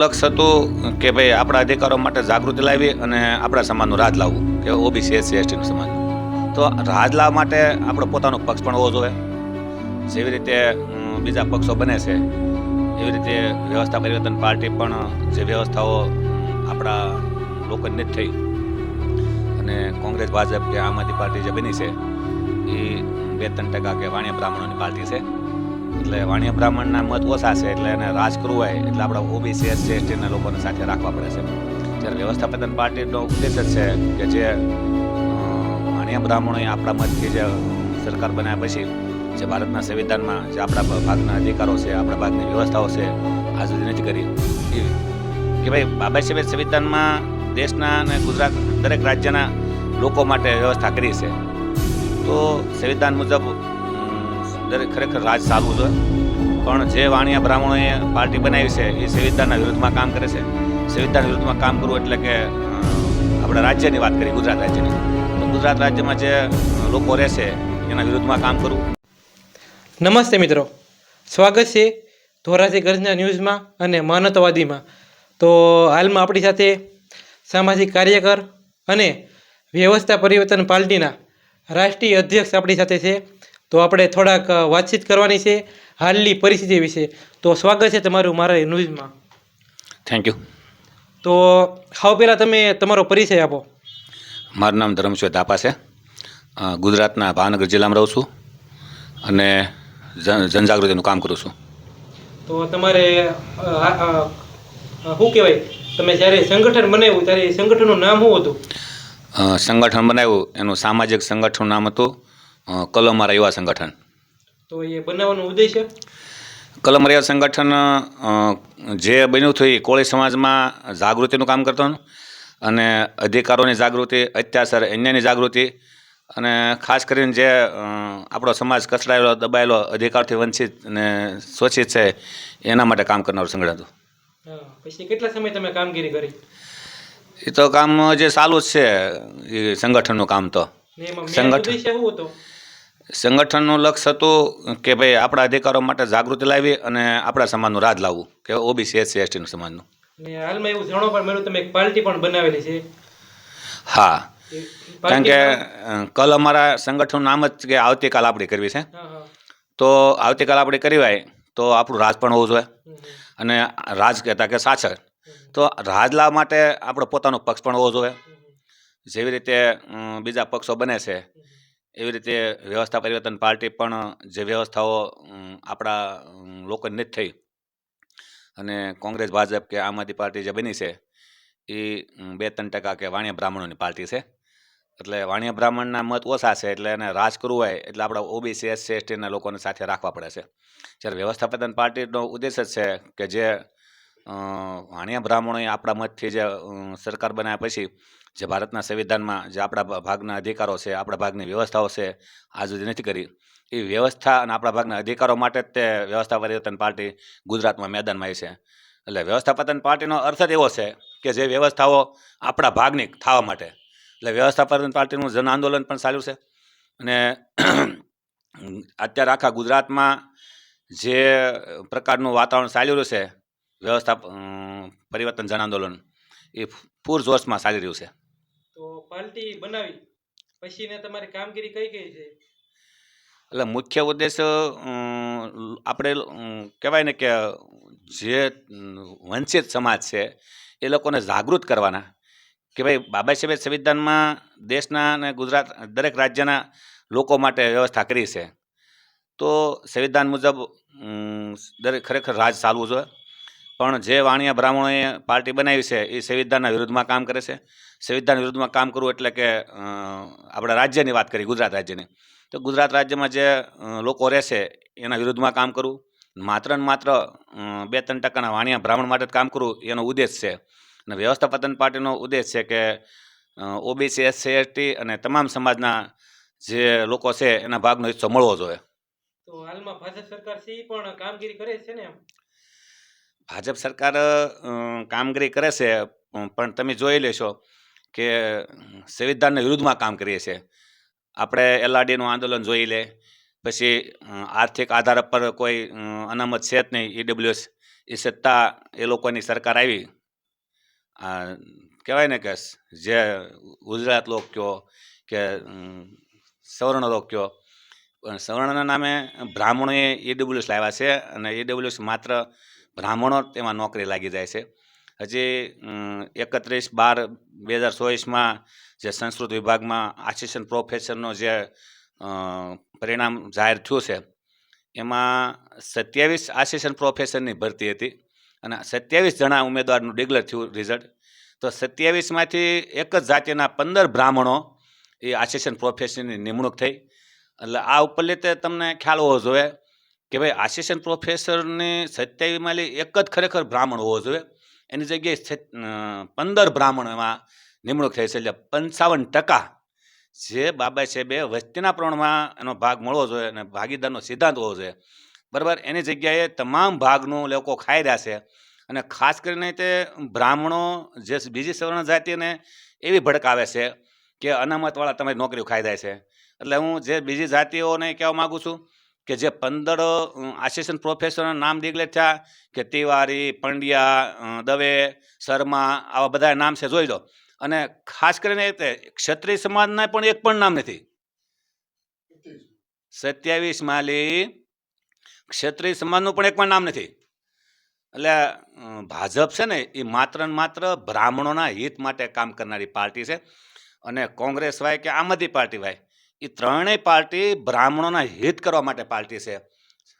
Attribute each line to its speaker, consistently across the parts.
Speaker 1: લક્ષ્ય હતું કે ભાઈ આપણા અધિકારો માટે જાગૃતિ લાવી અને આપણા સમાજનું રાજ લાવવું, કે ઓબીસી, એસસી, એસટીનું સમાજ. તો રાજ લાવવા માટે આપણો પોતાનો પક્ષ પણ હોવો જોઈએ. જેવી રીતે બીજા પક્ષો બને છે, એવી રીતે વ્યવસ્થા પરિવર્તન પાર્ટી પણ જે વ્યવસ્થાઓ આપણા લોકોની જ થઈ. અને કોંગ્રેસ, ભાજપ કે આમ આદમી પાર્ટી જે બની છે, એ બે ત્રણ ટકા કે વાણિયા બ્રાહ્મણોની પાર્ટી છે. એટલે વાણિયા બ્રાહ્મણના મત ઓછા છે એટલે એને રાજ કરવું હોય એટલે આપણે ઓબીસી એસસી એસટીના લોકોને સાથે રાખવા પડે છે. જ્યારે વ્યવસ્થાપન પાર્ટીનો ઉદ્દેશ છે કે જે વાણિયા બ્રાહ્મણોએ આપણા મતથી જે સરકાર બનાવ્યા પછી જે ભારતના સંવિધાનમાં જે આપણા ભાગના અધિકારો છે, આપણા ભાગની વ્યવસ્થાઓ છે આ સુધી નથી કરી કે ભાઈ, બાબા સાહેબે સંવિધાનમાં દેશના અને ગુજરાત દરેક રાજ્યના લોકો માટે વ્યવસ્થા કરી છે. તો સંવિધાન મુજબ દરેક ખરેખર રાજ ચાલવું જોઈએ પણ જે વાણિયા બ્રાહ્મણોએ પાર્ટી બનાવી છે, એ સંવિધાનના વિરુદ્ધમાં કામ કરે છે. સંવિધાન વિરુદ્ધમાં કામ કરવું એટલે કે આપણે રાજ્યની વાત કરીએ, ગુજરાત રાજ્યની. તો ગુજરાત રાજ્યમાં જે લોકો રહેશે એના વિરુદ્ધમાં કામ કરવું.
Speaker 2: નમસ્તે મિત્રો. સ્વાગત છે ધોરાજી ગર્જના ન્યૂઝમાં અને માનવતાવાદીમાં તો હાલમાં આપણી સાથે સામાજિક કાર્યકર અને વ્યવસ્થા પરિવર્તન પાર્ટીના રાષ્ટ્રીય અધ્યક્ષ આપણી સાથે છે તો આપણે થોડાક વાતચીત કરવાની છે હાલની પરિસ્થિતિ વિશે. તો સ્વાગત છે તમારું મારા ન્યૂઝમાં.
Speaker 1: થેન્ક યુ
Speaker 2: તો સૌ પહેલાં તમે તમારો પરિચય આપો.
Speaker 1: મારું નામ ધરમશિવ થાપા છે. ગુજરાતના ભાવનગર જિલ્લામાં રહું છું અને જનજાગૃતિનું કામ કરું છું.
Speaker 2: તો તમારે શું કહેવાય? તમે જ્યારે સંગઠન બનાવ્યું ત્યારે સંગઠનનું નામ શું હતું?
Speaker 1: સંગઠન બનાવ્યું એનું સામાજિક સંગઠનનું નામ હતું અ, કલમારા યુવા સંગઠન.
Speaker 2: તો એ બનાવવાનો ઉદ્દેશ્ય
Speaker 1: કલમરિયા સંગઠન જે બન્યું હતું એ કોળી સમાજમાં જાગૃતિનું કામ કરતું અને અધિકારોની જાગૃતિ અત્યાચાર અન્યની જાગૃતિ અને ખાસ કરીને જે આપણો સમાજ કચડાયેલો દબાયેલો અધિકારથી વંચિત અને શોષિત છે એના માટે કામ કરનારું સંગઠન હતું.
Speaker 2: પછી કેટલા સમય તમે કામગીરી કરી?
Speaker 1: એ તો કામ જે ચાલુ જ છે એ સંગઠનનું કામ તો. સંગઠન. સંગઠનનું લક્ષ્ય હતું કે ભાઈ આપણા અધિકારો માટે જાગૃતિ લાવી અને આપણા સમાજનું રાજ લાવવું કે ઓબીસી એસસી એસટીનું સમાજનું.
Speaker 2: હાલમાં એવું જાણો પણ મળ્યું તમે એક પાર્ટી પણ બનાવેલી છે.
Speaker 1: હા. કારણ કે કલ અમારા સંગઠનનું નામ જ કે આવતીકાલ આપણે કરવી છે. તો આવતીકાલ આપણે કરી હોય તો આપણું રાજ પણ હોવું જોઈએ. અને રાજ કહેતા કે સાચર. તો રાજ લાવવા માટે આપણો પોતાનો પક્ષ પણ હોવો જોઈએ. જેવી રીતે બીજા પક્ષો બને છે. એવી રીતે વ્યવસ્થા પરિવર્તન પાર્ટી પણ, જે વ્યવસ્થાઓ આપણા લોકોને નથી થઈ. અને કોંગ્રેસ, ભાજપ કે આમ આદમી પાર્ટી જે બની છે, એ બે ત્રણ ટકા કે વાણિયા બ્રાહ્મણોની પાર્ટી છે. એટલે વાણિયા બ્રાહ્મણના મત ઓછા છે એટલે એને રાજ કરવું હોય એટલે આપણા ઓબીસી, એસસી, એસટીના લોકોને સાથે રાખવા પડે છે. જ્યારે વ્યવસ્થાપન પાર્ટીનો ઉદ્દેશ જ છે કે જે વાણિયા બ્રાહ્મણોએ આપણા મતથી જે સરકાર બનાવ્યા પછી જે ભારતના સંવિધાનમાં જે આપણા ભાગના અધિકારો છે, આપણા ભાગની વ્યવસ્થાઓ છે, આ સુધી નથી કરી. એ વ્યવસ્થા અને આપણા ભાગના અધિકારો માટે જ તે વ્યવસ્થા પરિવર્તન પાર્ટી ગુજરાતમાં મેદાનમાં આવી છે. એટલે વ્યવસ્થાપન પાર્ટીનો અર્થ જ એવો છે કે જે વ્યવસ્થાઓ આપણા ભાગની થવા માટે. એટલે વ્યવસ્થાપતન પાર્ટીનું જન આંદોલન પણ ચાલ્યું છે. અને અત્યારે આખા ગુજરાતમાં જે પ્રકારનું વાતાવરણ ચાલ્યું છે વ્યવસ્થા પરિવર્તન જન આંદોલન એ પૂર જોશમાં ચાલી રહ્યું છે.
Speaker 2: તો પાર્ટી બનાવી. પછી ને તમારી કામગીરી કઈ કઈ છે?
Speaker 1: એટલે મુખ્ય ઉદ્દેશ આપણે કહેવાય ને કે જે વંચિત સમાજ છે એ લોકોને જાગૃત કરવાના. કે ભાઈ બાબા સાહેબે સંવિધાનમાં દેશના અને ગુજરાત દરેક રાજ્યના લોકો માટે વ્યવસ્થા કરી છે. તો સંવિધાન મુજબ દરેક ખરેખર રાજ ચાલવું જોઈએ. પણ જે વાણિયા બ્રાહ્મણોએ પાર્ટી બનાવી છે, એ સંવિધાનના વિરુદ્ધમાં કામ કરે છે. સંવિધાન વિરુદ્ધમાં કામ કરવું એટલે કે આપણા રાજ્યની વાત કરી ગુજરાત રાજ્યની. તો ગુજરાત રાજ્યમાં જે લોકો રહેશે, એના વિરુદ્ધમાં કામ કરવું. માત્ર ને માત્ર બે ત્રણ ટકાના વાણિયા બ્રાહ્મણ માટે જ કામ કરવું, એનો ઉદ્દેશ છે. અને વ્યવસ્થાપતન પાર્ટીનો ઉદ્દેશ છે કે ઓબીસી, એસસી, એસટી અને તમામ સમાજના જે લોકો છે, એના ભાગનો હિસ્સો મળવો જોઈએ.
Speaker 2: તો હાલમાં ભાજપ સરકાર છે
Speaker 1: ભાજપ સરકાર કામગીરી કરે છે પણ તમે જોઈ લેશો કે, સંવિધાનના વિરુદ્ધમાં કામ કરીએ છીએ આપણે એલઆરડીનું આંદોલન જોઈ લે, પછી આર્થિક આધાર પર કોઈ અનામત છે જ નહીં, ઈડબ્લ્યુએસ, એ સત્તા એ લોકોની સરકાર આવી. કહેવાય ને કે જે ગુજરાત લોક કયો કે સવર્ણ લોક કયો સવર્ણના નામે બ્રાહ્મણોએ ઈડબ્લ્યુએસ લાવ્યા છે અને ઈડબ્લ્યુએસ માત્ર બ્રાહ્મણો તેમાં નોકરી લાગી જાય છે. હજી એકત્રીસ બાર બે હજાર ચોવીસમાં જે સંસ્કૃત વિભાગમાં આસિસ્ટન્ટ પ્રોફેસરનો જે પરિણામ જાહેર થયું છે, એમાં સત્યાવીસ આસિસ્ટન્ટ પ્રોફેસરની ભરતી હતી અને સત્યાવીસ જણા ઉમેદવારનું ડિક્લેર થયું રિઝલ્ટ તો સત્યાવીસમાંથી એક જ જાતિના પંદર બ્રાહ્મણો એ આસિસ્ટન્ટ પ્રોફેસરની નિમણૂક થઈ. એટલે આ ઉપર લીધે તમને ખ્યાલ હોવો જોઈએ કે ભાઈ આસિસ્ટન્ટ પ્રોફેસરની સત્યાવીસમાં એક જ ખરેખર બ્રાહ્મણ હોવો જોઈએ. એની જગ્યાએ પંદર બ્રાહ્મણ એમાં નિમણૂક થઈ છે એટલે પંચાવન ટકા જે બાબા સાહેબે વસ્તીના પ્રમાણમાં એનો ભાગ મળવો જોઈએ અને ભાગીદારનો સિદ્ધાંત હોવો જોઈએ. બરાબર? એની જગ્યાએ તમામ ભાગનું લોકો ખાઈ રહ્યા છે અને ખાસ કરીને તે બ્રાહ્મણો જે બીજી સવર્ણ જાતિને એવી ભડકાવે છે કે અનામતવાળા તમારી નોકરીઓ ખાઈ જાય છે. એટલે હું જે બીજી જાતિઓને કહેવા માગું છું કે જે પંદર આસિસ્ટન્ટ પ્રોફેસરના નામ ડિક્લેર થયા, કે તિવારી, પંડ્યા દવે, શર્મા, આવા બધા નામ છે, જોઈ લો. અને ખાસ કરીને તે ક્ષત્રિય સમાજના પણ એક પણ નામ નથી. સત્યાવીસ માલી ક્ષત્રિય સમાજનું પણ એક પણ નામ નથી. એટલે ભાજપ છે ને, એ માત્ર ને માત્ર બ્રાહ્મણોના હિત માટે કામ કરનારી પાર્ટી છે. અને કોંગ્રેસ હોય કે આમ પાર્ટી હોય એ ત્રણેય પાર્ટી બ્રાહ્મણોના હિત કરવા માટે પાર્ટી છે.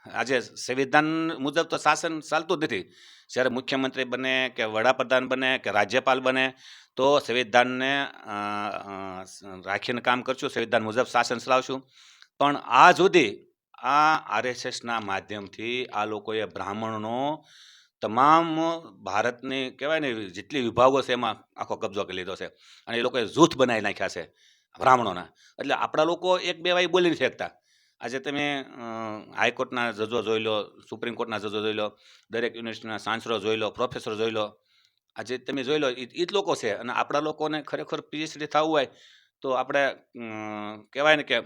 Speaker 1: આજે સંવિધાન મુજબ તો શાસન ચાલતું જ નથી. જ્યારે મુખ્યમંત્રી બને કે વડાપ્રધાન બને કે રાજ્યપાલ બને, તો સંવિધાનને રાખીને કામ કરશું, સંવિધાન મુજબ શાસન ચલાવશું. પણ આ સુધી આ આરએસએસના માધ્યમથી આ લોકોએ બ્રાહ્મણનો તમામ ભારતની કહેવાય ને જેટલી વિભાગો છે એમાં આખો કબજો કરી લીધો છે. અને એ લોકોએ જૂથ બનાવી નાખ્યા છે. બ્રાહ્મણોના. એટલે આપણા લોકો એક બે વાય બોલી નથી શકતા આજે તમે હાઈકોર્ટના જજો જોઈ લો, સુપ્રીમ કોર્ટના જજો જોઈ લો, દરેક યુનિવર્સિટીના સાંસરો જોઈ લો, પ્રોફેસર જોઈ લો. આજે તમે જોઈ લો એ જ લોકો છે અને આપણા લોકોને ખરેખર પીએચડી થવું હોય તો આપણે કહેવાય ને કે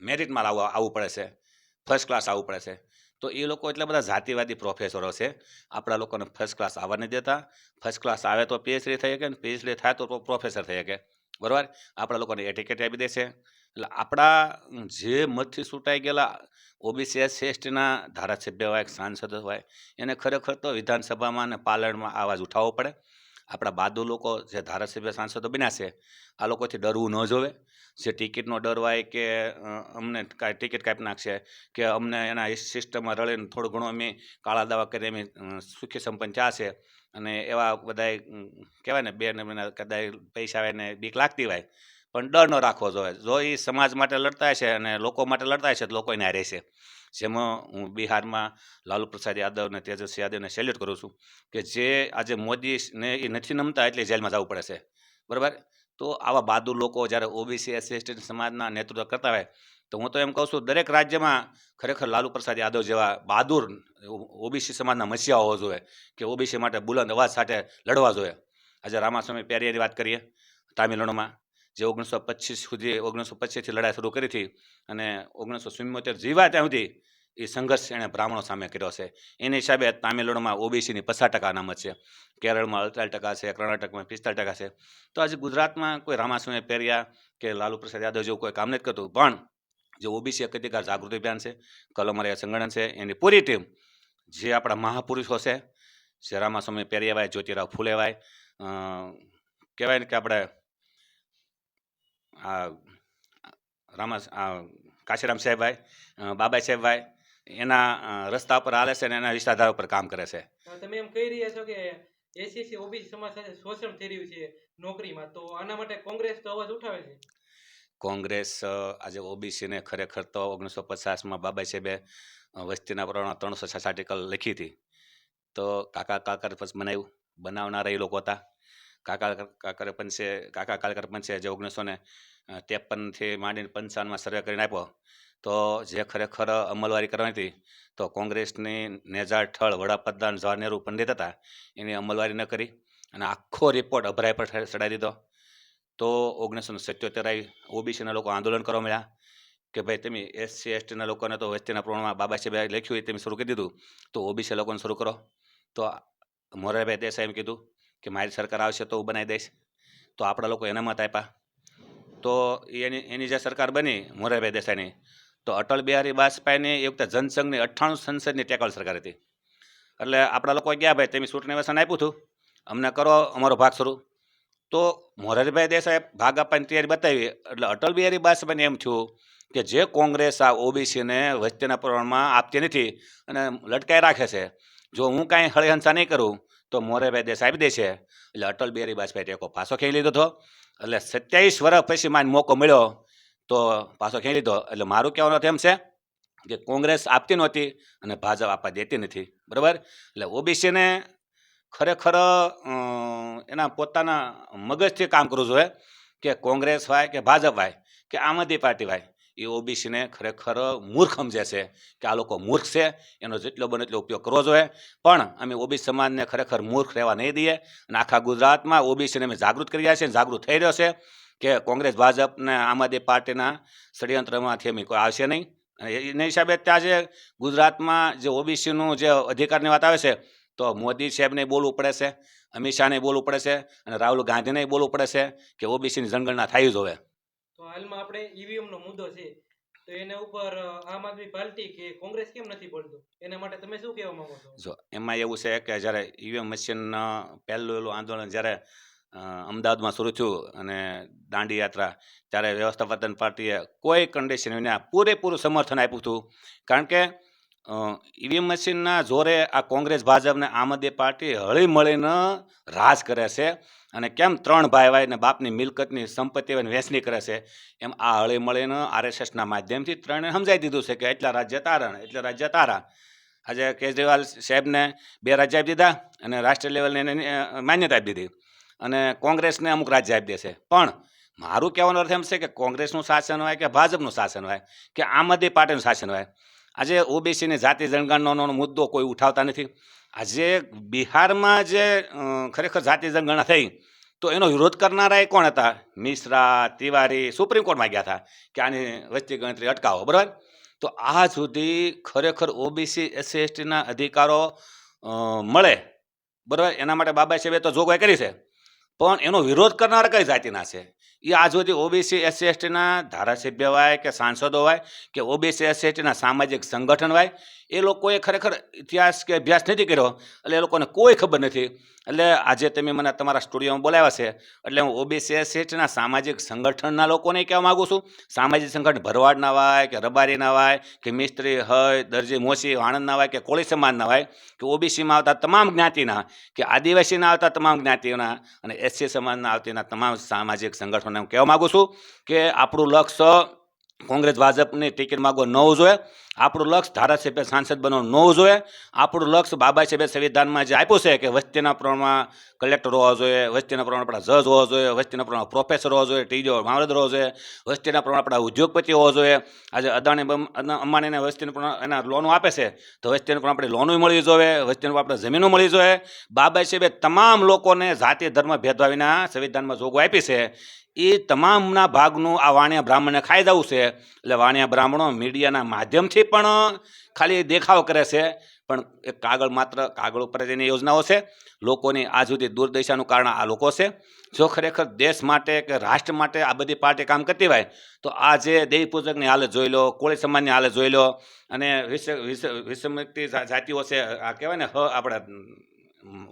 Speaker 1: મેરિટમાં લાવવા, આવવું પડે છે. ફર્સ્ટ ક્લાસ આવવું પડે છે. તો એ લોકો એટલા બધા જાતિવાદી પ્રોફેસરો છે. આપણા લોકોને ફર્સ્ટ ક્લાસ આવવા નથી દેતા. ફર્સ્ટ ક્લાસ આવે તો પીએચડી થઈ શકે ને પીએચડી થાય તો પ્રોફેસર થઈ શકે. બરાબર? આપણા લોકોને એટિકેટ આપી દેશે. એટલે આપણા જે મતથી છૂટાઈ ગયેલા ઓબીસી એસ એસટીના ધારાસભ્ય હોય સાંસદ હોય, એને ખરેખર તો વિધાનસભામાં અને પાલનમાં આવાજ ઉઠાવવો પડે. આપણા બાદુ લોકો જે ધારાસભ્ય, સાંસદો બન્યા છે, આ લોકોથી ડરવું ન જોવે. જે ટિકિટનો ડર હોય કે અમને કાંઈ ટિકિટ કાપી નાખશે કે અમને એના સિસ્ટમમાં રળીને થોડું ઘણું અમે કાળા દાવા કરી અમે સુખી સંપન્ન ચા છે અને એવા બધાય કહેવાય ને બે નંબરના કદાચ પૈસા આવે ને બીક લાગતી હોય, પણ ડર ન રાખવો જોઈએ. જો એ સમાજ માટે લડતા છે અને લોકો માટે લડતા છે તો લોકો એને છે જેમાં હું બિહારમાં લાલુ પ્રસાદ યાદવ અને તેજસ્વી યાદવને સેલ્યુટ કરું છું કે જે આજે મોદીને એ નથી નમતા એટલે જેલમાં જવું પડે છે. બરાબર? તો આવા બહાદુર લોકો જ્યારે ઓબીસી એસસી સમાજના નેતૃત્વ કરતા હોય તો હું તો એમ કહું છું, દરેક રાજ્યમાં ખરેખર લાલુ પ્રસાદ યાદવ જેવા બહાદુર ઓબીસી સમાજના મસીહા હોવા જોઈએ કે ઓબીસી માટે બુલંદ અવાજ સાથે લડવા જોઈએ. આજે રામાસ્વામી પેરિયાની વાત કરીએ, તામિલનાડુમાં, જે ઓગણીસો પચીસ સુધી, ઓગણીસો પચીસથી લડાઈ શરૂ કરી હતી અને ઓગણીસો ચુમ્મોતેર જીવા ત્યાં સુધી એ સંઘર્ષ એણે બ્રાહ્મણો સામે કર્યો છે. એની હિસાબે તામિલનાડુમાં ઓબીસીની પચાસ ટકા અનામત છે, કેરળમાં અડતાલીસ ટકા છે, કર્ણાટકમાં પિસ્તાલીસ ટકા છે. તો આજે ગુજરાતમાં કોઈ રામાસ્વામી, પેરિયા કે લાલુ પ્રસાદ યાદવ જેવું કોઈ કામ નથી કરતું. પણ જે ઓબીસી અધિકાર જાગૃતિ અભિયાન છે કલમરિયા સંગઠન છે, એની પૂરી ટીમ જે આપણા મહાપુરુષો છે જે રામાસ્વામી પેરિયાભાઈ જ્યોતિરાવ ફૂલેભાઈ કહેવાય ને કે આપણે આ રામા કાશીરામ સાહેબભાઈ બાબાઈ સાહેબભાઈ, એના રસ્તા પર હાલે છે અને એના વિસ્તાર ઉપર કામ કરે છે.
Speaker 2: તમે એમ કહી રહ્યા છો કે એસીસી ઓબીસી સમાજ સાથે શોષણ થઈ રહ્યું છે નોકરીમાં, તો આના માટે કોંગ્રેસ તો અવાજ ઉઠાવે છે?
Speaker 1: કોંગ્રેસ આજે ઓબીસીને ખરેખર તો ઓગણીસો પચાસમાં બાબા સાહેબે વસ્તીના પ્રમાણમાં ત્રણસો છ આર્ટિકલ લખી હતી. તો કાકા કાકર પંચ બનાવ્યું બનાવનારા એ લોકો હતા. કાકા કાકર પંચે, કાકા કાલકર પંચે જે ઓગણીસો ને ત્રેપનથી માંડીને પંચાવનમાં સર્વે કરીને આપ્યો. તો જે ખરેખર અમલવારી કરવાની હતી, તો કોંગ્રેસની નેજા ઠળ વડાપ્રધાન જવાહર નેહરુ પંડિત હતા, એની અમલવારી ન કરી અને આખો રિપોર્ટ અભરાય પર ચડાવી દીધો. તો ઓગણીસો સત્યોતેર ઓબીસીના લોકો આંદોલન કરવા મળ્યા કે ભાઈ તમે એસસી, એસટીના લોકોને તો વસ્તીના પ્રમાણમાં બાબા સાહેબે લખ્યું એ તમે શરૂ કરી દીધું. તો ઓબીસી લોકોને શરૂ કરો. તો મોરારભાઈ દેસાઈ એમ કીધું કે મારી સરકાર આવશે તો હું બનાવી દઈશ. તો આપણા લોકો એના મત આપ્યા. તો એની એની જે સરકાર બની મોરારભાઈ દેસાઈની, તો અટલ બિહારી વાજપેયીની એ વખતે જનસંઘની અઠ્ઠાણું સંસદની ટેકલ સરકાર હતી. એટલે આપણા લોકો ગયા ભાઈ તમે ચૂંટણી વસન આપ્યું હતું? અમને કરો, અમારો ભાગ શરૂ. તો મોરારભાઈ દેસાઈ ભાગ આપવાની તૈયારી બતાવી. એટલે અટલ બિહારી વાજપેયીને એમ થયું કે જે કોંગ્રેસ આ ઓબીસીને વસ્તીના પ્રમાણમાં આપતી નથી અને લટકાઈ રાખે છે, જો હું કાંઈ હળહંસા નહીં કરું, તો મોરારભાઈ દેસાઈ આપી દેશે. એટલે અટલ બિહારી બાજપાઈ ટેકો પાછો ખેંચી લીધો હતો. એટલે સત્યાવીસ વર્ષ પછી માન મોકો મળ્યો, તો પાછો ખેંચી લીધો. એટલે મારું કહેવાનો એમ છે કે કોંગ્રેસ આપતી નહોતી અને ભાજપ આપવા દેતી નથી. બરાબર? એટલે ઓબીસીને ખરેખર એના પોતાના મગજથી કામ કરવું જોઈએ કે કોંગ્રેસ હોય કે ભાજપ હોય કે આમ આદમી પાર્ટી હોય, એ ઓબીસીને ખરેખર મૂર્ખ સમજે છે કે આ લોકો મૂર્ખ છે, એનો જેટલો બને એટલો ઉપયોગ કરવો જોઈએ. પણ અમે ઓબીસી સમાજને ખરેખર મૂર્ખ રહેવા નહીં દઈએ અને આખા ગુજરાતમાં ઓબીસીને અમે જાગૃત કરી રહ્યા છીએ, જાગૃત થઈ રહ્યો છે કે કોંગ્રેસ, ભાજપ ને આમ આદમી પાર્ટીના ષડયંત્રમાંથી અમે કોઈ આવશે નહીં. અને એના હિસાબે ત્યાં જે ગુજરાતમાં જે ઓબીસીનું જે અધિકારની વાત આવે છે તો મોદી સાહેબને બોલવું પડે છે અમિત શાહને બોલવું પડે છે અને રાહુલ ગાંધીને બોલવું પડે છે કે ઓબીસીની જનગણના થાય જ હવે.
Speaker 2: તો હાલમાં આપણે ઈવીએમનો મુદ્દો છે તો એના ઉપર આમ આદમી પાર્ટી કે કોંગ્રેસ કેમ નથી બોલતું? એના માટે તમે શું કહેવા માંગો છો?
Speaker 1: જો એમાં એવું છે કે જ્યારે ઈવીએમ મશીન પહેલું એલું આંદોલન જ્યારે અમદાવાદમાં શરૂ થયું અને દાંડી યાત્રા ત્યારે વ્યવસ્થાપન પાર્ટીએ કોઈ કન્ડિશન વિના પૂરેપૂરું સમર્થન આપ્યું હતું. કારણ કે ઈવીએમ મશીનના જોરે આ કોંગ્રેસ ભાજપને આમદે પાર્ટી હળી મળીને રાજ કરે છે અને કેમ ત્રણ ભાઈ ભાઈ ને બાપની મિલકતની સંપત્તિ વહેંચણી કરે છે, એમ આ હળી મળીને આરએસએસના માધ્યમથી ત્રણે સમજાવી દીધું છે કે એટલા રાજ્ય તારણ, એટલા રાજ્ય તારા. આજે કેજરીવાલ સાહેબને બે રાજ્ય આપી દીધા અને રાષ્ટ્રીય લેવલને એને માન્યતા આપી દીધી. અને કોંગ્રેસને અમુક રાજ્ય આપી દેશે. પણ મારું કહેવાનો અર્થ એમ છે કે કોંગ્રેસનું શાસન હોય કે ભાજપનું શાસન હોય કે આમ આદમી પાર્ટીનું શાસન હોય આજે ઓબીસીની જાતિ જનગણનાનો મુદ્દો કોઈ ઉઠાવતા નથી. આજે બિહારમાં જે ખરેખર જાતિ જનગણના થઈ, તો એનો વિરોધ કરનારા એ કોણ હતા? મિશ્રા, તિવારી, સુપ્રીમ કોર્ટમાં ગયા હતા કે આની વસ્તી ગણતરી અટકાવો, બરાબર? તો આ સુધી ખરેખર ઓબીસી એસસી એસટીના અધિકારો મળે, બરાબર? એના માટે બાબા સાહેબે તો જોગવાઈ કરી છે. પણ એનો વિરોધ કરનારા કઈ જાતિના છે? એ આજ સુધી ઓબીસી એસસી એસટીના ધારાસભ્ય હોય કે સાંસદો હોય કે ઓબીસી એસસી એસટીના સામાજિક સંગઠન હોય એ લોકોએ ખરેખર ઇતિહાસ કે અભ્યાસ નથી કર્યો, એટલે એ લોકોને કોઈ ખબર નથી. એટલે આજે તમે મને તમારા સ્ટુડિયોમાં બોલાવ્યા છે, એટલે હું ઓબીસી એસસી સામાજિક સંગઠનના લોકોને કહેવા માગું છું. સામાજિક સંગઠન ભરવાડના હોય કે રબારીના હોય કે મિસ્ત્રી હોય, દરજી મોસી આણંદના હોય કે કોળી સમાજના હોય કે ઓબીસીમાં આવતા તમામ જ્ઞાતિના કે આદિવાસીના આવતા તમામ જ્ઞાતિઓના અને એસસી સમાજના આવતીના તમામ સામાજિક સંગઠનોને હું કહેવા માગું છું કે આપણું લક્ષ્ય કોંગ્રેસ ભાજપની ટિકિટ માગવા ન જોઈએ. આપણું લક્ષ્ય ધારાસભ્ય સાંસદ બનવાનું ન જોઈએ. આપણું લક્ષ્ય બાબા સાહેબે સંવિધાનમાં જે આપ્યું છે કે વસ્તીના પ્રમાણમાં કલેક્ટર હોવા જોઈએ, વસ્તીના પ્રમાણ આપણા જજ હોવા જોઈએ, વસ્તીના પ્રમાણમાં પ્રોફેસર હોવા જોઈએ, ટીજો મામલતદાર હોવો જોઈએ, વસ્તીના પ્રમાણ આપણા ઉદ્યોગપતિ હોવા જોઈએ. આજે અદાણી અંબાણીને વસ્તીનું પ્રમાણ એના લોનો આપે છે, તો વસ્તીનું પણ આપણે લોનો મળવી જોઈએ પણ આપણે જમીનો મળી જોઈએ. બાબા સાહેબે તમામ લોકોને જાતિ, ધર્મ, ભેદભાવ સંવિધાનમાં જોગો આપી છે. એ તમામના ભાગનું આ વાણિયા બ્રાહ્મણને ખાઈ જવું છે. એટલે વાણિયા બ્રાહ્મણો મીડિયાના માધ્યમથી પણ, ખાલી દેખાવ કરે છે. પણ એક કાગળ માત્ર, કાગળ ઉપર જ એની યોજનાઓ છે. લોકોની આ સુધી દુર્દશાનું કારણ આ લોકો છે. જો ખરેખર દેશ માટે કે રાષ્ટ્ર માટે આ બધી પાર્ટી કામ કરતી હોય, તો આ જે દેવી પૂજકની હાલત જોઈ લો, કોળી સમાજની હાલત જોઈ લો, અને વિષમતી જાતિઓ છે, આ કહેવાય ને, હ, આપણે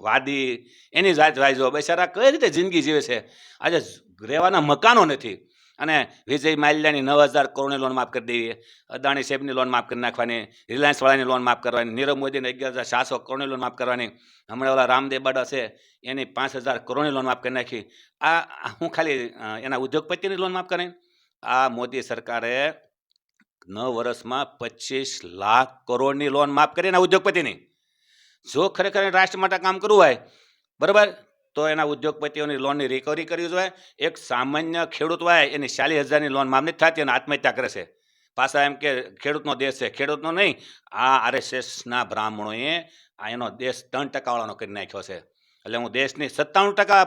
Speaker 1: વાદી, એની જાત વાઈ જો બેચારા કઈ રીતે જિંદગી જીવે છે? આજે રહેવાના મકાનો નથી. અને વિજય માલ્યાની નવ હજાર કરોડની લોન માફ કરી દેવી. અદાણી સાહેબની લોન માફ કરી નાખવાની રિલાયન્સવાળાની લોન માફ કરવાની, નીરવ મોદીને અગિયાર હજાર સાતસો કરોડની લોન માફ કરવાની, હમણાં ઓલા રામદેવ બાડા છે, એની પાંચ હજાર કરોડની લોન માફ કરી નાખી. આ હું ખાલી એના ઉદ્યોગપતિની લોન માફ કરે. આ મોદી સરકારે નવ વર્ષમાં પચીસ લાખ કરોડની લોન માફ કરી એના ઉદ્યોગપતિની. જો ખરેખર રાષ્ટ્ર માટે કામ કરવું હોય, બરાબર? તો એના ઉદ્યોગપતિઓની લોનની રિકવરી કરવી જોઈએ. એક સામાન્ય ખેડૂત હોય, એની ચાલીસ હજારની લોન નથી થતી અને આત્મહત્યા કરે છે. પાછા એમ કે ખેડૂતનો દેશ છે, ખેડૂતનો નહીં. આ આરએસએસના બ્રાહ્મણોએ આ એનો દેશ ત્રણ ટકાવાળાનો કરી નાખ્યો છે. એટલે હું દેશની સત્તાણું ટકા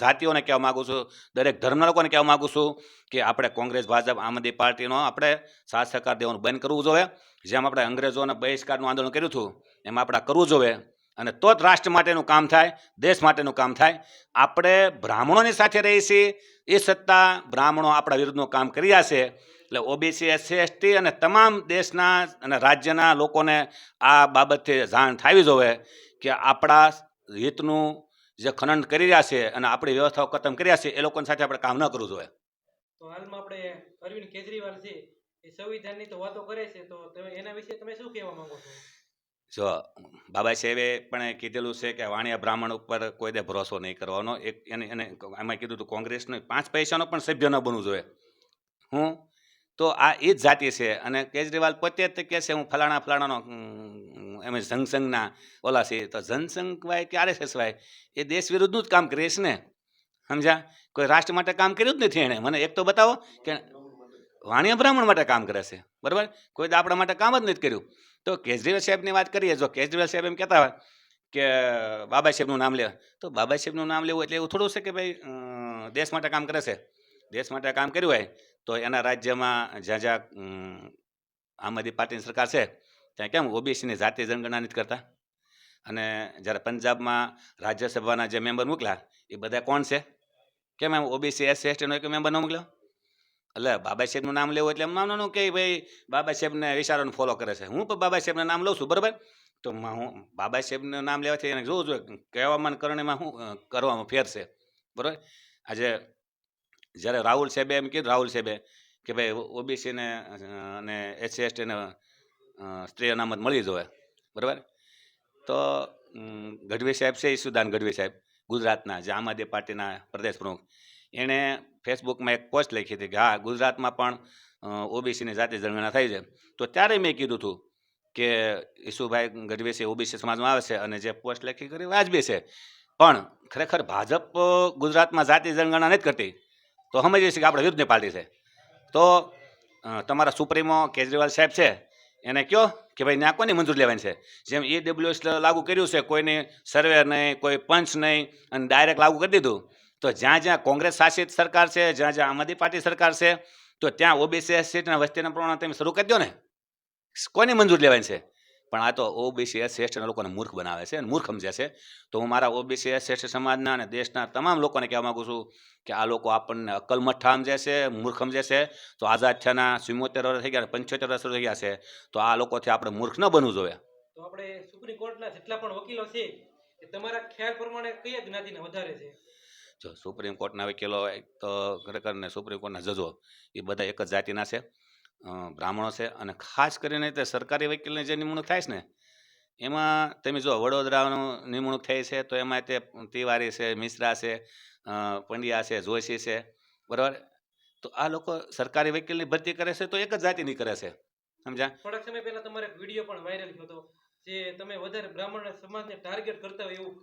Speaker 1: જાતિઓને કહેવા માગું છું. દરેક ધર્મના લોકોને કહેવા માગું છું કે આપણે કોંગ્રેસ, ભાજપ, આમ આદમી પાર્ટીનો આપણે સાથ સહકાર દેવાનું બંધ કરવું જોઈએ. જેમ આપણે અંગ્રેજોને બહિષ્કારનું આંદોલન કર્યું હતું, એમ આપણે કરવું જોઈએ. અને તો જ રાષ્ટ્ર માટેનું કામ થાય, દેશ માટેનું કામ થાય. આપણે બ્રાહ્મણોની સાથે રહી છીએ એ સત્તા બ્રાહ્મણો આપણા વિરુદ્ધનું કામ કર્યા છે. એટલે ઓબીસી, એસસી, એસટી અને તમામ દેશના અને રાજ્યના લોકોને આ બાબતથી જાણ થવી જોઈએ કે આપણા હિતનું જે ખનન કરી રહ્યા છે અને આપણી વ્યવસ્થાઓ ખતમ કરી રહ્યા છે, એ લોકોની સાથે આપણે કામ ન કરવું જોઈએ.
Speaker 2: તો હાલમાં આપણે અરવિંદ કેજરીવાલ છે, એ સંવિધાનની તો વાતો કરે છે, તો એના વિશે તમે શું કહેવા માંગો છો?
Speaker 1: જો બાબા સાહેબે પણ કીધેલું છે કે વાણિયા બ્રાહ્મણ ઉપર કોઈ દે ભરોસો નહીં કરવાનો. એક એને એને એમાં કીધું હતું કોંગ્રેસનો પાંચ પૈસાનો પણ સભ્ય ન બનવું જોઈએ. હું? તો આ એ જ જાતિ છે. અને કેજરીવાલ પોતે જ કહે છે, હું ફલાણા ફલાણાનો એમ જનસંઘના ઓલા છે. તો જનસંઘ વાય ક્યારે છે વાય? એ દેશ વિરુદ્ધનું જ કામ કરીશ ને? સમજ્યા? કોઈ રાષ્ટ્ર માટે કામ કર્યું જ નથી એણે. મને એક તો બતાવો કે વાણિયા બ્રાહ્મણ માટે કામ કરે છે. બરાબર? કોઈ આપણા માટે કામ જ નથી કર્યું. તો કેજરીવાલ સાહેબની વાત કરીએ, જો કેજરીવાલ સાહેબ એમ કહેતા હોય કે, બાબા સાહેબનું નામ લેવા. તો બાબા સાહેબનું નામ લેવું એટલે એવું થોડું છે કે ભાઈ દેશ માટે કામ કરે છે. દેશ માટે કામ કર્યું હોય તો એના રાજ્યમાં જ્યાં જ્યાં આમ આદમી પાર્ટીની સરકાર છે, ત્યાં કેમ ઓબીસીની જાતિ જનગણના નથી કરતા. અને જ્યારે પંજાબમાં રાજ્યસભાના જે મેમ્બર મોકલ્યા, એ બધા કોણ છે? કેમ એમ ઓબીસી એસસી એસટીનો એક મેમ્બર ન મોકલ્યો? એટલે બાબા સાહેબનું નામ લેવું એટલે માનવાનું કે ભાઈ બાબા સાહેબને વિચારોને ફોલો કરે છે. હું પણ બાબા સાહેબના નામ લઉં છું, બરાબર? તો હું બાબા સાહેબનું નામ લેવાથી એને જોવું જોઈએ કહેવામાં કરણીમાં શું કરવામાં ફેર છે, બરાબર? આજે જ્યારે રાહુલ સાહેબે એમ કીધું, રાહુલ સાહેબે કે ભાઈ ઓબીસીને, અને એસસી, એસટીને સ્ત્રી અનામત મળી જોવે, બરાબર? તો ગઢવી સાહેબ છે, ઈસુદાન ગઢવી સાહેબ, ગુજરાતના, જે આમ આદમી પાર્ટીના પ્રદેશ પ્રમુખ. એણે ફેસબુકમાં એક પોસ્ટ લખી હતી કે, હા, ગુજરાતમાં પણ ઓબીસીની જાતિ જનગણના થઈ છે. તો ત્યારે મેં કીધું હતું કે, ઈસુભાઈ ગઢવી છે ઓબીસી સમાજમાં આવે છે અને જે પોસ્ટ લખી કરી, વાજબી છે. પણ ખરેખર ભાજપ ગુજરાતમાં જાતિ જનગણના નથી કરતી. તો સમજીએ છીએ કે આપણે વિરુદ્ધની પાર્ટી છે. તો તમારા સુપ્રીમો કેજરીવાલ સાહેબ છે, એને કહો કે, ભાઈ ત્યાં કોની મંજૂરી લેવાની છે? જેમ ઈડબ્લ્યુએસ લાગુ કર્યું છે, કોઈની સર્વે નહીં, કોઈ પંચ નહીં, અને ડાયરેક્ટ લાગુ કરી દીધું. તો જ્યાં જ્યાં કોંગ્રેસ શાસિત સરકાર છે, જ્યાં જ્યાં આમ આદમી પાર્ટી સરકાર છે, તો ત્યાં ઓબીસી સીટના વસ્તીના પ્રમાણ તમે શરૂ કરી દો ને. કોની મંજૂર લેવાની છે? પણ આ તો ઓબીસી એસ શ્રેષ્ઠના લોકોને મૂર્ખ બનાવે છે અને મૂર્ખ સમજે છે. તો હું મારા ઓબીસી એસ શ્રેષ્ઠ સમાજના અને દેશના તમામ લોકોને કહેવા માગું છું કે આ લોકો આપણને અકલમઠ્ઠા સમજે છે મૂર્ખ સમજે છે, તો આઝાદ થયાના સિમોતેર વર્ષ થઈ ગયા પંચોતેર વર્ષ થઈ ગયા છે, તો આ લોકોથી આપણે મૂર્ખ ન બનવું જોઈએ.
Speaker 2: તો આપણે સુપ્રીમ કોર્ટના જેટલા પણ વકીલો છે તમારા ખ્યાલ પ્રમાણે કયા જ્ઞાતિને વધારે છે?
Speaker 1: જો સુપ્રીમ કોર્ટના વકીલો તો ખરેખર ને સુપ્રીમ કોર્ટના જજો એ બધા એક જ જાતિના છે બ્રાહ્મણો છે અને ખાસ કરીને તે સરકારી વકીલની જે નિમણૂક થાય છે ને, એમાં તમે જો વડોદરાનું નિમણૂક થઈ છે તો એમાં તે તિવારી છે, મિશ્રા છે પંડ્યા છે, જોશી છે, બરાબર? તો આ લોકો સરકારી વકીલની ભરતી કરે છે તો એક જ જાતિની કરે છે, સમજ્યા?
Speaker 2: થોડાક સમય પહેલા તમારે વીડિયો પણ વાયરલ થયો હતો, જે તમે વધારે બ્રાહ્મણ સમાજને ટાર્ગેટ કરતા હોય એવું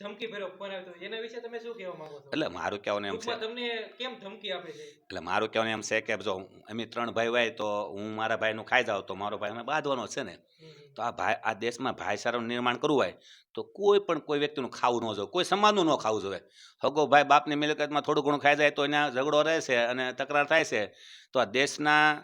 Speaker 2: ધમકી ભર્યો ફોન આવ્યો એના વિશે તમે શું કહેવા માંગો છો?
Speaker 1: એટલે મારું કહેવાનું એમ છે
Speaker 2: તમને કેમ ધમકી આપે છે?
Speaker 1: એટલે મારું કહેવાનું એમ છે કે જો અમે ત્રણ ભાઈ હોય તો હું મારા ભાઈનું ખાઈ જાઉં તો મારો ભાઈ અમે બાંધવાનો છે ને. તો આ ભાઈ આ દેશમાં ભાઈચારાનું નિર્માણ કરવું હોય તો કોઈ પણ કોઈ વ્યક્તિનું ખાવું ન જોઈએ કોઈ સમાજનું ન ખાવું જોઈએ. હગો ભાઈ બાપની મિલકતમાં થોડું ઘણું ખાઈ જાય તો એના ઝઘડો રહે છે અને તકરાર થાય છે. તો આ દેશના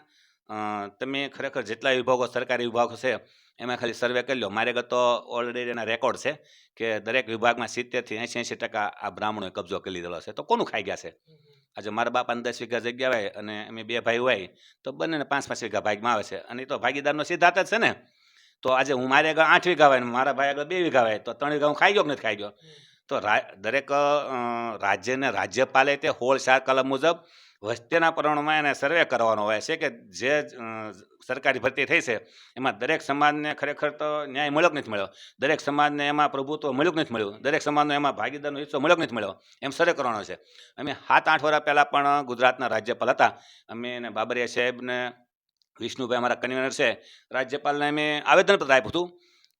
Speaker 1: તમે ખરેખર જેટલા વિભાગો સરકારી વિભાગો છે એમાં ખાલી સર્વે કરી લો. મારે તો ઓલરેડી એના રેકોર્ડ છે કે દરેક વિભાગમાં સિત્તેરથી એંશી એંશી ટકા આ બ્રાહ્મણોએ કબજો કરી લીધેલો છે. તો કોનું ખાઈ ગયા છે? આજે મારા બાપાને દસ વીઘા જગ્યા હોય અને અમે બે ભાઈ હોય તો બંનેને પાંચ પાંચ વીઘા ભાગમાં આવે છે. અને એ તો ભાગીદારનો સિદ્ધાંત જ છે ને? તો આજે હું મારે આગળ આઠ વીઘા હોય ને મારા ભાઈ આગળ બે વીઘા હોય તો ત્રણ વીઘા હું ખાઈ ગયો કે નથી ખાઈ ગયો? તો દરેક રાજ્યને રાજ્યપાલે તે હોળ ચાર કલમ મુજબ વસ્તીના પ્રમાણમાં એને સર્વે કરવાનો હોય છે કે જે સરકારી ભરતી થઈ છે, એમાં દરેક સમાજને ખરેખર તો ન્યાય મળ્યો નથી મળ્યો? દરેક સમાજને એમાં પ્રભુત્વ મળ્યું નથી મળ્યું? દરેક સમાજનો એમાં ભાગીદારનો હિસ્સો મળ્યો નથી મળ્યો? એમ સર્વે કરવાનો છે. અમે સાત આઠ વર્ષ પહેલાં પણ ગુજરાતના રાજ્યપાલ હતા. અમે એને બાબરિયા સાહેબને, વિષ્ણુભાઈ અમારા કન્વીનર છે. રાજ્યપાલને અમે આવેદનપત્ર આપ્યું હતું.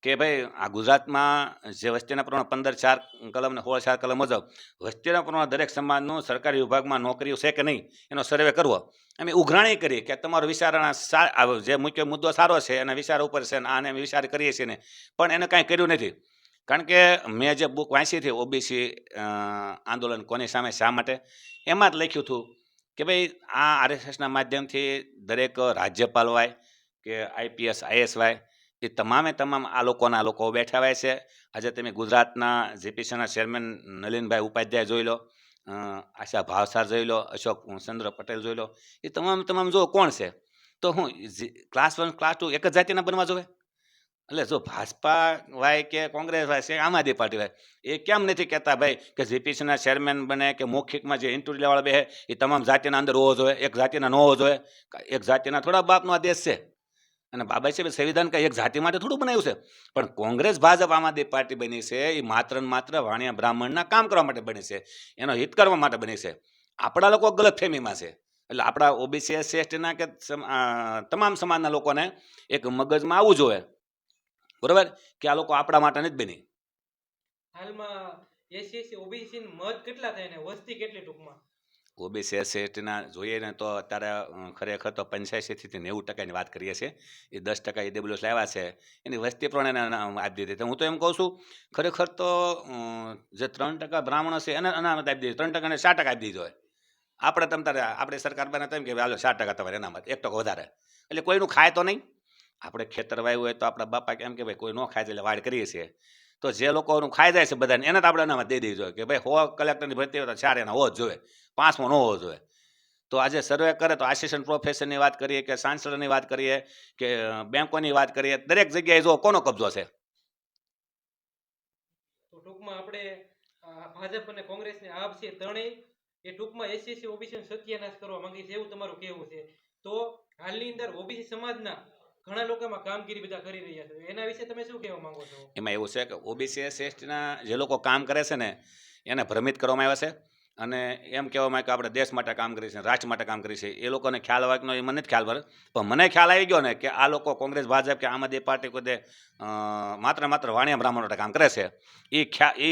Speaker 1: કે ભાઈ, આ ગુજરાતમાં જે વસ્તીના પ્રમાણ પંદર ચાર કલમ ને સોળ ચાર કલમ મુજબ, વસ્તીના પ્રમાણ દરેક સમાજનું સરકારી વિભાગમાં નોકરીઓ છે કે નહીં, એનો સર્વે કરવો. અમે ઉઘરાણી કરી કે તમારો વિચારણા સા જે મુખ્ય મુદ્દો સારો છે, એના વિચાર ઉપર છે અને આને અમે વિચાર કરીએ છીએ ને, પણ એને કાંઈ કર્યું નથી. કારણ કે મેં જે બુક વાંચી હતી ઓબીસી આંદોલન કોની સામે, શા માટે, એમાં જ લખ્યું હતું કે ભાઈ, આ આરએસએસના માધ્યમથી દરેક રાજ્યપાલ હોય કે આઈપીએસ આઈએસ હોય એ તમામે તમામ આ લોકોના લોકો બેઠા હોય છે. આજે તમે ગુજરાતના જેપીસીના ચેરમેન નલિનભાઈ ઉપાધ્યાય જોઈ લો આશા ભાવસાર જોઈ લો, અશોક ચંદ્ર પટેલ જોઈ લો, એ તમામ તમામ જો કોણ છે? તો હું ક્લાસ વન ક્લાસ ટુ એક જ જાતિના બનવા જોવે? એટલે જો ભાજપા હોય કે કોંગ્રેસ હોય કે આમ આદમી પાર્ટી હોય, એ કેમ નથી કહેતા ભાઈ કે જીપીસીના ચેરમેન બને કે મૌખિકમાં જે ઇન્ટરવ્યુ લેવાળા બે એ તમામ જાતિના અંદર હોવો જોઈએ, એક જાતિના ન હોવો જોઈએ. એક જાતિના થોડા બાપનો આ દેશ છે. અને બાબા સાહેબે સંવિધાન કંઈ એક જાતિ માટે થોડું બનાવ્યું છે? પણ કોંગ્રેસ, ભાજપ, આમ આદમી પાર્ટી બની છે, એ માત્ર ને માત્ર વાણિયા બ્રાહ્મણના કામ કરવા માટે બની છે. એનો હિત કરવા માટે બની છે. આપણા લોકો ગલત ફેમીમાં છે. એટલે આપણા ઓબીસી એસસી એસટીના કે તમામ સમાજના લોકોને એક મગજમાં આવવું જોઈએ. બરોબર? કે આ લોકો આપણા માટે નથી બની.
Speaker 2: હાલમાં એસસી ઓબીસી મત કેટલા થાય ને વસ્તી કેટલી ટૂંકમાં?
Speaker 1: ઓબીસી એસસી એસટીના જોઈએ ને તો અત્યારે ખરેખર તો પંચ્યાસીથી નેવું ટકાની વાત કરીએ છીએ. એ દસ ટકા ઈડબ્લ્યુએસ લાવ્યા છે. એની વસ્તી પ્રમાણે આપી દીધી. હું તો એમ કહું છું, ખરેખર તો જે ત્રણ ટકા બ્રાહ્મણો છે એને અનામત આપી દીધી. ત્રણ ટકાને સાત ટકા આપી દીધો હોય. આપણે તમ તારે, આપણે સરકાર બને તેમ કે, હાલો, સાત ટકા તમારે અનામત, એક ટકો વધારે. એટલે કોઈનું ખાય તો નહીં. આપણે ખેતર વાવ્યું હોય તો આપણા બાપા કેમ કે, ભાઈ, કોઈ ન ખાય એટલે વાડ કરીએ છીએ. તો જે લોકોનું ખાઈ જાય છે બધાને, એને તો આપણે એનામાં દઈ દેવી જોઈએ કે ભાઈ, હો, કલેક્ટરની ભરતી હોય તો ચાર એના હોવો જોઈએ, પાંચમો ન હોવો જોઈએ. તો આજે સર્વે કરે તો આસિસ્ટન્ટ પ્રોફેસરની વાત કરીએ કે સાંસદની વાત કરીએ કે બેંકોની વાત કરીએ, દરેક જગ્યાએ જો કોનો કબજો છે?
Speaker 2: તો ટૂંકમાં આપણે ભાજપ અને કોંગ્રેસને આપ છે ત્રણેય, એ ટૂંકમાં એસસીસી એસસી ઓબીસી સત્યાનાશ કરવા માંગે છે એવું તમારું કહેવું છે. તો હાલની અંદર ઓબીસી સમાજના ઘણા લોકો એમાં કામગીરી બધા કરી રહ્યા છે. એના વિશે તમે શું કહેવા માંગો છો?
Speaker 1: એમાં એવું છે કે ઓબીસી શ્રેષ્ઠના જે લોકો કામ કરે છે ને, એને ભ્રમિત કરવામાં આવ્યા છે. અને એમ કહેવામાં કે આપણે દેશ માટે કામ કરીએ છીએ, રાષ્ટ્ર માટે કામ કરીએ છીએ. એ લોકોને ખ્યાલ આવવાનો એ મને જ ખ્યાલ પડે. પણ મને ખ્યાલ આવી ગયો ને કે આ લોકો કોંગ્રેસ, ભાજપ કે આમ આદમી પાર્ટી કોઈ માત્ર માત્ર વાણિયા બ્રાહ્મણ માટે કામ કરે છે. એ ખ્યા એ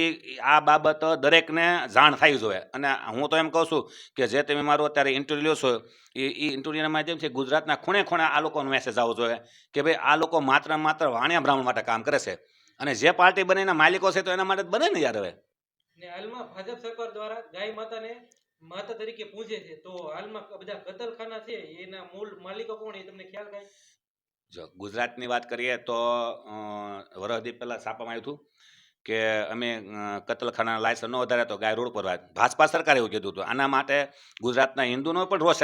Speaker 1: આ બાબત દરેકને જાણ થઈ જોઈએ. અને હું તો એમ કહું છું કે જે તમે મારું અત્યારે ઇન્ટરવ્યુ છો એ એ ઇન્ટરવ્યુના માધ્યમથી ગુજરાતના ખૂણે ખૂણે આ લોકોનો મેસેજ આવવો જોઈએ કે ભાઈ, આ લોકો માત્ર માત્ર વાણિયા બ્રાહ્મણ માટે કામ કરે છે. અને જે પાર્ટી બને એના માલિકો છે તો એના માટે જ બને ને યાર હવે.
Speaker 2: ને હાલમાં ભાજપ સરકાર દ્વારા ગાય માતાને માતા તરીકે પૂજે છે. તો હાલમાં બધા કતલખાના છે, એના મૂળ માલિકો કોણ એ તમને ખ્યાલ કાંઈ?
Speaker 1: જો ગુજરાતની વાત કરીએ તો વરહદી પહેલાં છાપવામાં આવ્યું હતું કે અમે કતલખાના લાયસન્સ ન વધારે તો ગાય રોડ પર વાત. ભાજપા સરકારે એવું કીધું હતું. આના માટે ગુજરાતના હિન્દુનો પણ રોષ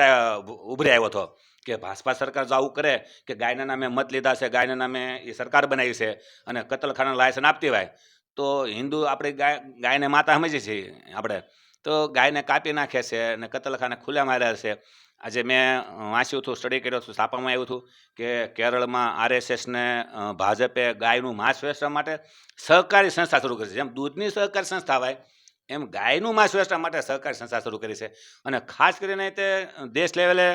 Speaker 1: ઉભરી આવ્યો હતો કે ભાજપા સરકાર જો આવું કરે કે ગાયના નામે મત લીધા છે, ગાયના નામે એ સરકાર બનાવી છે અને કતલખાના લાયસન્સ આપતી હોય તો હિન્દુ આપણે ગાય, ગાયને માતા સમજીએ છીએ આપણે. તો ગાયને કાપી નાખે છે અને કતલખાને ખુલ્લા માર્યા છે. આજે મેં વાંચ્યું હતું સ્ટડી કર્યો હતું છાપામાં આવ્યું હતું કે કેરળમાં આરએસએસને ભાજપે ગાયનું માંસ વેચવા માટે સહકારી સંસ્થા શરૂ કરી છે. જેમ દૂધની સહકારી સંસ્થા હોય, એમ ગાયનું માંસ વેચવા માટે સહકારી સંસ્થા શરૂ કરી છે. અને ખાસ કરીને તે દેશ લેવલે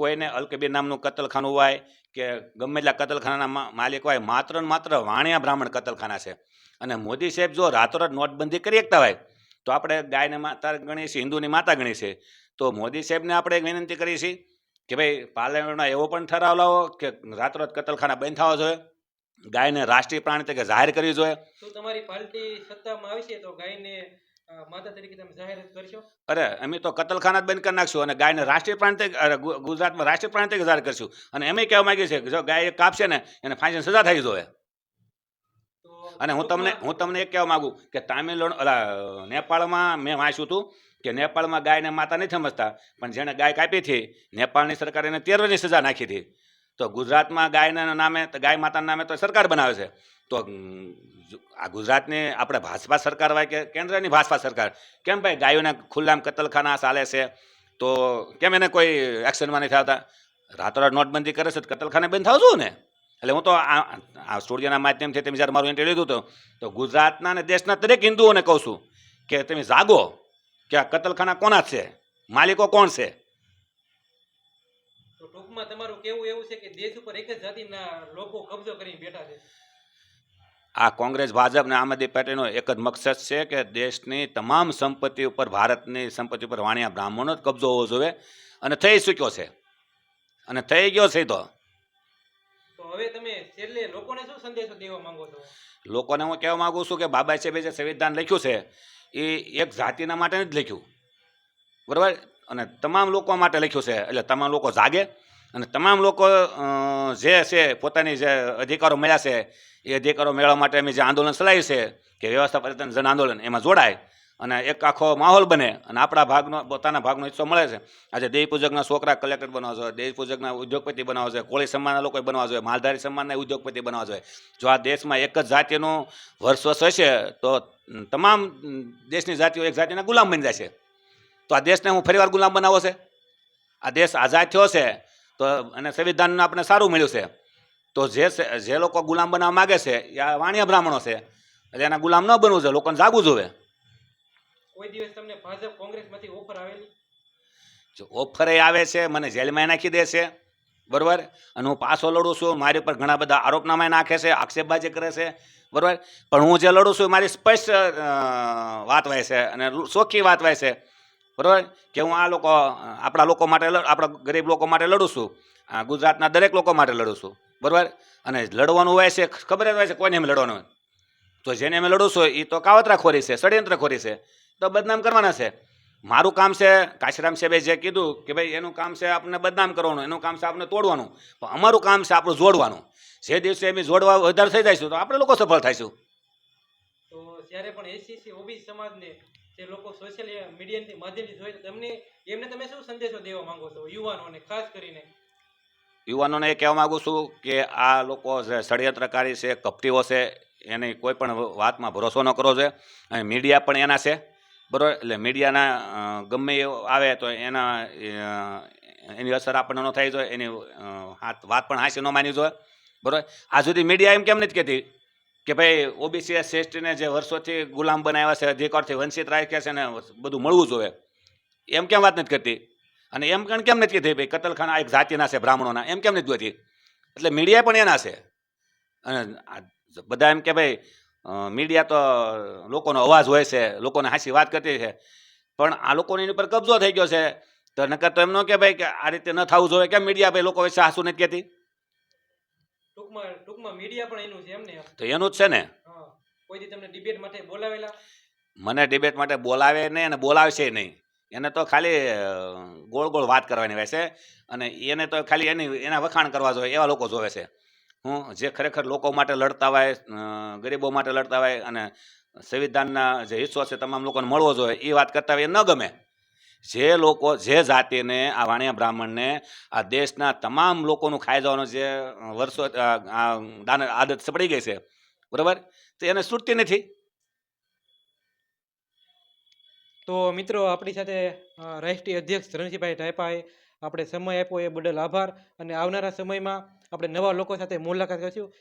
Speaker 1: કોઈને અલકબીર નામનું કતલખાનું હોય કે ગમે એટલા કતલખાનાના માલિક હોય, માત્ર ને માત્ર વાણિયા બ્રાહ્મણ કતલખાના છે. અને મોદી સાહેબ જો રાતોરાત નોટબંધી કરી શકતા હોય તો આપણે ગાયને માતા ગણીએ છીએ હિન્દુની માતા ગણીએ છીએ. તો મોદી સાહેબને આપણે એક વિનંતી કરીએ છીએ કે ભાઈ પાર્લામેન્ટમાં એવો પણ ઠરાવ લાવો કે રાતોરાત કતલખાના બંધ થવા જોઈએ ગાયને રાષ્ટ્રીય પ્રાણી તરીકે જાહેર કરવી જોઈએ.
Speaker 2: તો તમારી પાર્ટી સત્તામાં આવશે તો ગાયને માતા તરીકે તમે જાહેરાત કરશો?
Speaker 1: અરે અમે તો કતલખાના જ બંધ કરી નાખશું અને ગાયને રાષ્ટ્રીય પ્રાણી તરીકે ગુજરાતમાં રાષ્ટ્રીય પ્રાણી તરીકે જાહેર કરશું. અને એમ કહેવા માંગીએ છીએ કે જો ગાય કાપશે ને એને ફાંસીની સજા થઈ જોઈએ. અને હું તમને હું તમને એક કહેવા માગું કે તામિલનાડુ, અલા, નેપાળમાં મેં વાંચ્યું હતું કે નેપાળમાં ગાયને માતા નથી સમજતા, પણ જેણે ગાય કાપી હતી, નેપાળની સરકારે એને તેર સજા નાખી હતી. તો ગુજરાતમાં ગાયના નામે, તો ગાય માતાના નામે તો સરકાર બનાવે છે. તો આ ગુજરાતની આપણે ભાજપા સરકાર હોય કે કેન્દ્રની ભાજપા સરકાર? કેમ ભાઈ ગાયોના ખુલ્લામ કતલખાના ચાલે છે? તો કેમ એને કોઈ એક્શનમાં નથી આવતા? રાતોરાત નોટબંધી કરે છે કતલખાને બંધ થાવ છું ને? એટલે હું તો આ સ્ટુડિયોના માધ્યમથી તમે જ્યારે મારું ઇન્ટરવ્યુ લીધું હતું તો ગુજરાતના અને દેશના દરેક હિન્દુઓને કહું છું કે તમે જાગો કે આ કતલખાના કોના છે? માલિકો કોણ છે?
Speaker 2: તો ટૂંકમાં તમારું કેવું એવું છે કે દેશ ઉપર એક જ જાતિના લોકો કબજો કરીને બેઠા છે.
Speaker 1: આ કોંગ્રેસ ભાજપ અને આમ આદમી પાર્ટીનો એક જ મકસદ છે કે દેશની તમામ સંપત્તિ ઉપર ભારતની સંપત્તિ ઉપર વાણિયા બ્રાહ્મણો જ કબજો હોવો જોઈએ. અને થઈ ચૂક્યો છે. અને થઈ ગયો છે તો.
Speaker 2: છેલ્લે લોકોને શું સંદેશો દેવા માંગો છો?
Speaker 1: લોકોને હું કહેવા માંગુ છું કે બાબા સાહેબે જે સંવિધાન લખ્યું છે, એ એક જાતિના માટે જ લખ્યું. બરાબર? અને તમામ લોકો માટે લખ્યું છે, એટલે તમામ લોકો જાગે. અને તમામ લોકો જે છે, પોતાની જે અધિકારો મળ્યા છે, એ અધિકારો મેળવવા માટે અમે જે આંદોલન ચલાવ્યું છે, કે વ્યવસ્થા પરિવર્તન જન આંદોલન, એમાં જોડાય. અને એક આખો માહોલ બને અને આપણા ભાગનો, પોતાના ભાગનો હિસ્સો મળે છે. આજે દેવી પૂજકના છોકરા કલેક્ટર બનવા જોઈએ, દેવી પૂજકના ઉદ્યોગપતિ બનવા જોઈએ, કોળી સમાજના લોકો બનવા જોઈએ, માલધારી સમાજના ઉદ્યોગપતિ બનાવવા જોઈએ. જો આ દેશમાં એક જ જાતિનું વર્ષવસ હશે, તો તમામ દેશની જાતિઓ એક જાતિના ગુલામ બની જશે. તો આ દેશને હું ફરીવાર ગુલામ બનાવો છે? આ દેશ આઝાદ થયો છે, તો અને સંવિધાનને આપણે સારું મળ્યું છે. તો જે જે લોકો ગુલામ બનાવવા માગે છે, એ વાણિયા બ્રાહ્મણો છે. એટલે એના ગુલામ ન બનવું જોઈએ, લોકોને જાગવું જોઈએ.
Speaker 2: કોઈ દિવસ તમને ભાજપ કોંગ્રેસમાંથી ઓફર આવેલી?
Speaker 1: જો ઓફરે આવે છે, મને જેલમાં નાખી દે છે. બરાબર? અને હું પાછો લડું છું, મારી ઉપર ઘણા બધા આરોપનામાય નાખે છે, આક્ષેપબાજી કરે છે. બરાબર? પણ હું જે લડું છું મારી સ્પષ્ટ વાત વાય છે અને ચોખ્ખી વાત વાય છે. બરાબર? કે હું આ લોકો, આપણા લોકો માટે આપણા ગરીબ લોકો માટે લડું છું. ગુજરાતના દરેક લોકો માટે લડું છું. બરાબર? અને લડવાનું હોય છે, ખબર જ હોય છે કોઈને એમ લડવાનું? તો જેને અમે લડું છું એ તો કાવતરાખોરી છે, ષડયંત્રખોરી છે. તો બદનામ કરવાના છે. મારું કામ છે કાશીરામ સાહેબે જે કીધું કે ભાઈ એનું કામ છે આપણને બદનામ કરવાનું એનું કામ છે આપણે તોડવાનું. પણ અમારું કામ છે આપણું જોડવાનું. જે દિવસે એમ જોડવા વધારે થઈ જઈશું તો આપણે લોકો સફળ થઈશું.
Speaker 2: તો જ્યારે પણ એસીસી ઓબી સમાજને જે લોકો સોશિયલ મીડિયાની માધ્યમથી જોઈ તમને એમને તમે શું સંદેશો દેવા માંગો છો યુવાનોને ખાસ કરીને?
Speaker 1: યુવાનોને એ કહેવા માગું છું કે આ લોકો જે ષડયંત્રકારી છે કપટીઓ છે એની કોઈ પણ વાતમાં ભરોસો ન કરવો જોઈએ. અને મીડિયા પણ એના છે. બરાબર? એટલે મીડિયાના ગમે એવું આવે તો એના એની અસર આપણને ન થઈ જોઈએ એની વાત પણ હાંસી ન માની જોઈએ બરાબર? આ સુધી મીડિયા એમ કેમ નથી કહેતી? કે ભાઈ, ઓબીસી શ્રેષ્ઠને જે વર્ષોથી ગુલામ બનાવ્યા છે, અધિકારથી વંચિત રાખ્યા છે ને બધું મળવું જોઈએ. એમ કેમ વાત નથી કરતી? અને એમ પણ કેમ નથી કહેતી? ભાઈ, કતલખાના એક જાતિના છે, બ્રાહ્મણોના. એમ કેમ નથી જોતી એટલે મીડિયા પણ એના છે. અને બધા એમ કે ભાઈ મીડિયા તો લોકોનો અવાજ હોય છે લોકોને હાસી વાત કરતી છે. પણ આ લોકોને એની ઉપર કબજો થઈ ગયો છે. તો નકર તો એમ ન કે ભાઈ કે આ રીતે ન થવું જોઈએ. કેમ મીડિયા ભાઈ લોકો વિશે હાસું નથી કહેતી?
Speaker 2: ટૂંકમાં ટૂંકમાં મીડિયા પણ એનું છે એમને
Speaker 1: તો એનું જ છે ને?
Speaker 2: કોઈ તમને ડિબેટ માટે બોલાવેલા?
Speaker 1: મને ડિબેટ માટે બોલાવે નહીં અને બોલાવશે નહીં. એને તો ખાલી ગોળ ગોળ વાત કરવાની હોય છે અને એને તો ખાલી એની એના વખાણ કરવા જોઈએ એવા લોકો જોવે છે. હું જે ખરેખર લોકો માટે લડતા હોય ગરીબો માટે લડતા હોય અને સંવિધાનના જે હિસ્સો છે તમામ લોકોને મળવો જોઈએ, એ વાત કરતા હોય એ ન ગમે. જે લોકો, જે જાતિને, આ વાણિયા બ્રાહ્મણને, આ દેશના તમામ લોકોનું ખાઈ જવાનો જે વર્ષો દાન, આદત સપડી ગઈ છે, બરાબર? તો એને છૂટતી નથી.
Speaker 2: તો મિત્રો, આપણી સાથે રાષ્ટ્રીય અધ્યક્ષ રણજીભાઈ ટાઈપાએ આપણે સમય આપ્યો એ બદલ આભાર. અને આવનારા સમયમાં આપણે નવા લોકો સાથે મુલાકાત કરીશું.